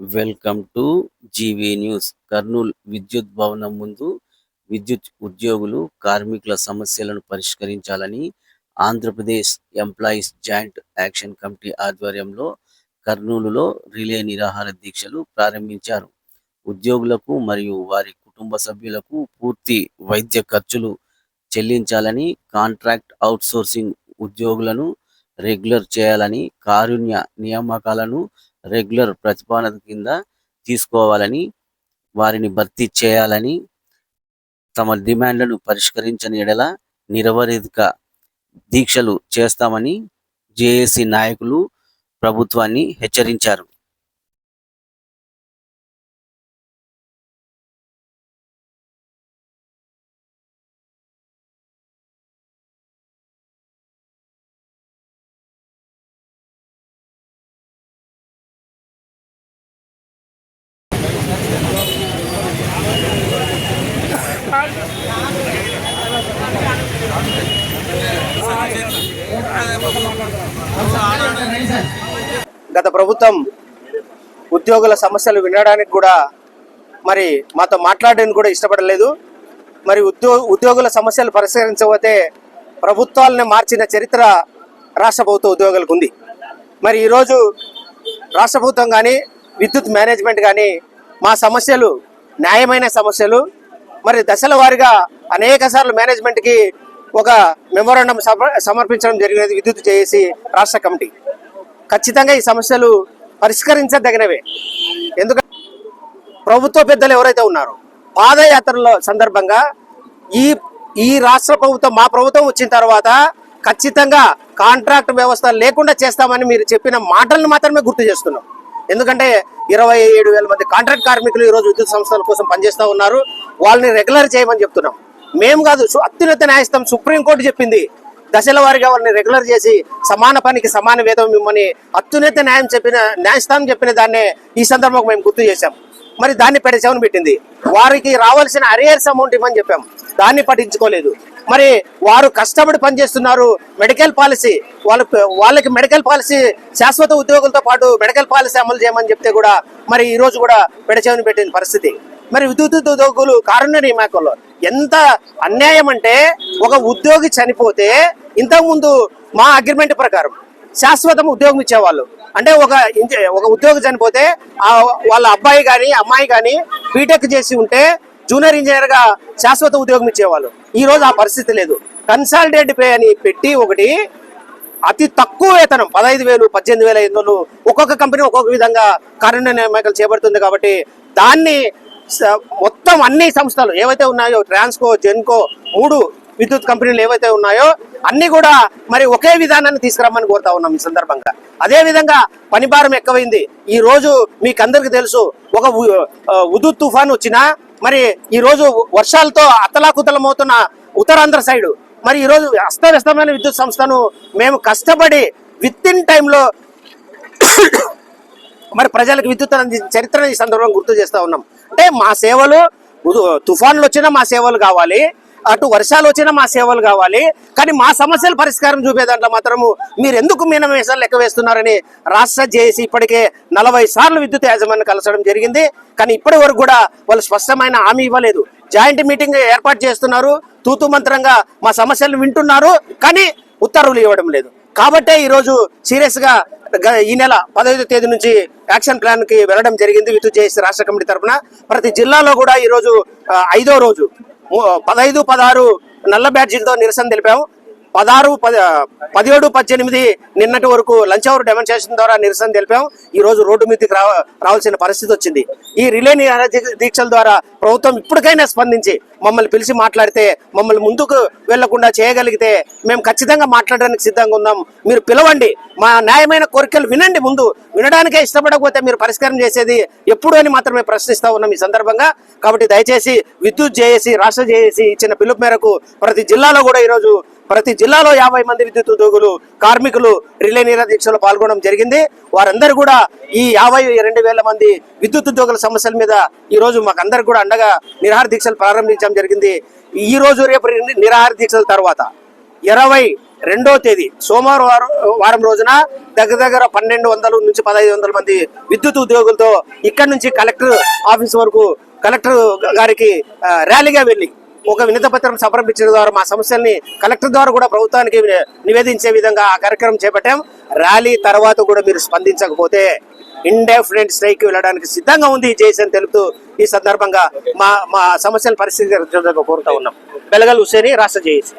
Welcome to GV news. Kurnool విద్యుత్ భవనం ముందు విద్యుత్ ఉద్యోగులు కార్మికుల సమస్యలను పరిష్కరించాలని Andhra Pradesh employees joint action committee ఆధ్వర్యంలో కర్నూలులో రిలే నిరాహార దీక్షలు ప్రారంభించారు. ఉద్యోగులకు మరియు వారి కుటుంబ సభ్యులకు పూర్తి వైద్య ఖర్చులు చెల్లించాలని కాంట్రాక్ట్ అవుట్సోర్సింగ్ ఉద్యోగులను రెగ్యులర్ చేయాలని కారుణ్య నియామకాలను రెగ్యులర్ ప్రతిపాదన కింద తీసుకోవాలని వారిని భర్తీ చేయాలని తమ డిమాండ్లను పరిష్కరించని ఎడల నిరవధిక దీక్షలు చేస్తామని జేఏసీ నాయకులు ప్రభుత్వాన్ని హెచ్చరించారు. గత ప్రభుత్వం ఉద్యోగుల సమస్యలు వినడానికి కూడా మరి మాతో మాట్లాడడానికి కూడా ఇష్టపడలేదు. మరి ఉద్యో ఉద్యోగుల సమస్యలు పరిష్కరించకపోతే ప్రభుత్వాలను మార్చిన చరిత్ర రాష్ట్ర ప్రభుత్వ ఉద్యోగులకు ఉంది. మరి ఈరోజు రాష్ట్ర ప్రభుత్వం కానీ విద్యుత్ మేనేజ్మెంట్ కానీ మా సమస్యలు న్యాయమైన సమస్యలు మరి దశల వారీగా అనేక సార్లు మేనేజ్మెంట్కి ఒక మెమోరాండం సమర్పించడం జరిగినది విద్యుత్ చేసి రాష్ట్ర కమిటీ. ఖచ్చితంగా ఈ సమస్యలు పరిష్కరించదగినవే. ఎందుకంటే ప్రభుత్వ పెద్దలు ఎవరైతే ఉన్నారో పాదయాత్రల సందర్భంగా ఈ ఈ రాష్ట్ర ప్రభుత్వం మా ప్రభుత్వం వచ్చిన తర్వాత ఖచ్చితంగా కాంట్రాక్ట్ వ్యవస్థ లేకుండా చేస్తామని మీరు చెప్పిన మాటలను మాత్రమే గుర్తు చేస్తున్నాం. ఎందుకంటే ఇరవై ఏడు వేల మంది కాంట్రాక్ట్ కార్మికులు ఈరోజు విద్యుత్ సంస్థల కోసం పనిచేస్తూ ఉన్నారు. వాళ్ళని రెగ్యులర్ చేయమని చెప్తున్నాం. మేము కాదు అత్యున్నత న్యాయస్థానం సుప్రీంకోర్టు చెప్పింది. దశల వారిగా వాళ్ళని రెగ్యులర్ చేసి సమాన పనికి సమాన వేదం ఇవ్వమని అత్యున్నత న్యాయం చెప్పిన న్యాయస్థానం చెప్పిన దాన్నే ఈ సందర్భంగా మేము గుర్తు చేశాం. మరి దాన్ని పెడచెవని పెట్టింది. వారికి రావాల్సిన అరియర్స్ అమౌంట్ ఇవ్వని చెప్పాం. దాన్ని పట్టించుకోలేదు. మరి వారు కష్టపడి పనిచేస్తున్నారు మెడికల్ పాలసీ వాళ్ళకి వాళ్ళకి మెడికల్ పాలసీ శాశ్వత ఉద్యోగులతో పాటు మెడికల్ పాలసీ అమలు చేయమని చెప్తే కూడా మరి ఈ రోజు కూడా పెడచేమని పెట్టిన పరిస్థితి. మరి విద్యుత్ ఉద్యోగులు కారుణ్య నియామకంలో ఎంత అన్యాయం అంటే ఒక ఉద్యోగి చనిపోతే ఇంతకుముందు మా అగ్రిమెంట్ ప్రకారం శాశ్వతం ఉద్యోగం ఇచ్చేవాళ్ళు. అంటే ఒక ఒక ఉద్యోగి చనిపోతే వాళ్ళ అబ్బాయి కానీ అమ్మాయి కానీ బీటెక్ చేసి ఉంటే జూనియర్ ఇంజనీర్గా శాశ్వత ఉద్యోగం ఇచ్చేవాళ్ళు. ఈ రోజు ఆ పరిస్థితి లేదు. కన్సాలిడేట్ పే అని పెట్టి ఒకటి అతి తక్కువ వేతనం పదహైదు వేలు పద్దెనిమిది వేల ఐదు వందలు ఒక్కొక్క కంపెనీ ఒక్కొక్క విధంగా కారుణ్య నియామకాలు చేపడుతుంది కాబట్టి దాన్ని మొత్తం అన్ని సంస్థలు ఏవైతే ఉన్నాయో ట్రాన్స్కో జెన్కో మూడు విద్యుత్ కంపెనీలు ఏవైతే ఉన్నాయో అన్ని కూడా మరి ఒకే విధానాన్ని తీసుకురమ్మని కోరుతా ఉన్నాం ఈ సందర్భంగా. అదే విధంగా పని భారం ఎక్కువైంది. ఈ రోజు మీకు తెలుసు ఒక ఉదు ఉదుత్ తుఫాన్ వచ్చినా మరి ఈరోజు వర్షాలతో అతలాకుతలమవుతున్న ఉత్తరాంధ్ర సైడు మరి ఈరోజు అస్తవ్యస్తమైన విద్యుత్ సంస్థను మేము కష్టపడి విత్ ఇన్ టైంలో మరి ప్రజలకు విద్యుత్ చరిత్రను ఈ సందర్భంగా గుర్తు చేస్తూ ఉన్నాం. అంటే మా సేవలు తుఫాన్లు వచ్చినా మా సేవలు కావాలి. అటు వర్షాలు వచ్చినా మా సేవలు కావాలి. కానీ మా సమస్యల పరిష్కారం చూపే దాంట్లో మాత్రము మీరు ఎందుకు మీనమేషాలు లెక్క వేస్తున్నారని రాష్ట్ర జేఏసీ ఇప్పటికే నలభై సార్లు విద్యుత్ యాజమాన్యం కలసడం జరిగింది. కానీ ఇప్పటి వరకు కూడా వాళ్ళు స్పష్టమైన హామీ ఇవ్వలేదు. జాయింట్ మీటింగ్ ఏర్పాటు చేస్తున్నారు. తూతు మంత్రంగా మా సమస్యలు వింటున్నారు. కానీ ఉత్తర్వులు ఇవ్వడం లేదు. కాబట్టే ఈరోజు సీరియస్గా గ- ఈ నెల పదహైదు తేదీ నుంచి యాక్షన్ ప్లాన్కి వెళ్ళడం జరిగింది విద్యుత్ చేసి రాష్ట్ర కమిటీ తరఫున. ప్రతి జిల్లాలో కూడా ఈ రోజు ఐదో రోజు పదహైదు పదహారు నల్ల బ్యాడ్జీలతో నిరసన తెలిపాము. పదహారు పదిహేడు పద్దెనిమిది నిన్నటి వరకు లంచ్ అవర్ డెమోన్స్ట్రేషన్ ద్వారా నిరసన తెలిపాం ఈ రోజు రోడ్డు మీదకి రావాల్సిన పరిస్థితి వచ్చింది. ఈ రిలే దీక్షల ద్వారా ప్రభుత్వం ఇప్పటికైనా స్పందించి మమ్మల్ని పిలిచి మాట్లాడితే మమ్మల్ని ముందుకు వెళ్ళకుండా చేయగలిగితే మేము ఖచ్చితంగా మాట్లాడడానికి సిద్ధంగా ఉన్నాం. మీరు పిలవండి. మా న్యాయమైన కోరికలు వినండి ముందు. వినడానికే ఇష్టపడకపోతే మీరు పరిష్కారం చేసేది ఎప్పుడు అని మాత్రమే ప్రశ్నిస్తా ఉన్నాం ఈ సందర్భంగా. కాబట్టి దయచేసి విద్యుత్ జేఏసీ రాష్ట్ర జేఏసీ ఇచ్చిన పిలుపు మేరకు ప్రతి జిల్లాలో కూడా ఈరోజు ప్రతి జిల్లాలో యాభై మంది విద్యుత్ ఉద్యోగులు కార్మికులు రిలే నిరాదీక్షలో పాల్గొనడం జరిగింది. వారందరూ కూడా ఈ యాభై రెండు వేల మంది విద్యుత్ ఉద్యోగుల సమస్యల మీద ఈ రోజు మాకు కూడా అండగా నిరాహార దీక్షలు ప్రారంభించారు ప్రారంభించడం జరిగింది. ఈ రోజు రేపు నిరాహార దీక్షల తర్వాత ఇరవై రెండో తేదీ సోమవారం వారం- రోజున దగ్గర దగ్గర పన్నెండు వందల నుంచి పదహైదు వందల మంది విద్యుత్ ఉద్యోగులతో ఇక్కడి నుంచి కలెక్టర్ ఆఫీస్ వరకు కలెక్టర్ గారికి ర్యాలీగా వెళ్ళి ఒక వినత పత్రం సమర్పించడం ద్వారా మా సమస్యల్ని కలెక్టర్ ద్వారా కూడా ప్రభుత్వానికి నివేదించే విధంగా ఆ కార్యక్రమం చేపట్టాం. ర్యాలీ తర్వాత కూడా మీరు స్పందించకపోతే ఇండెఫినెంట్ స్ట్రైక్ వెళ్ళడానికి సిద్ధంగా ఉంది జేసన్ తెలుపుతూ ఈ సందర్భంగా మా మా సమస్యల పరిస్థితి కోరుతా ఉన్నాం. బెలగల్ హుసేని రాష్ట్ర జేఏసీ.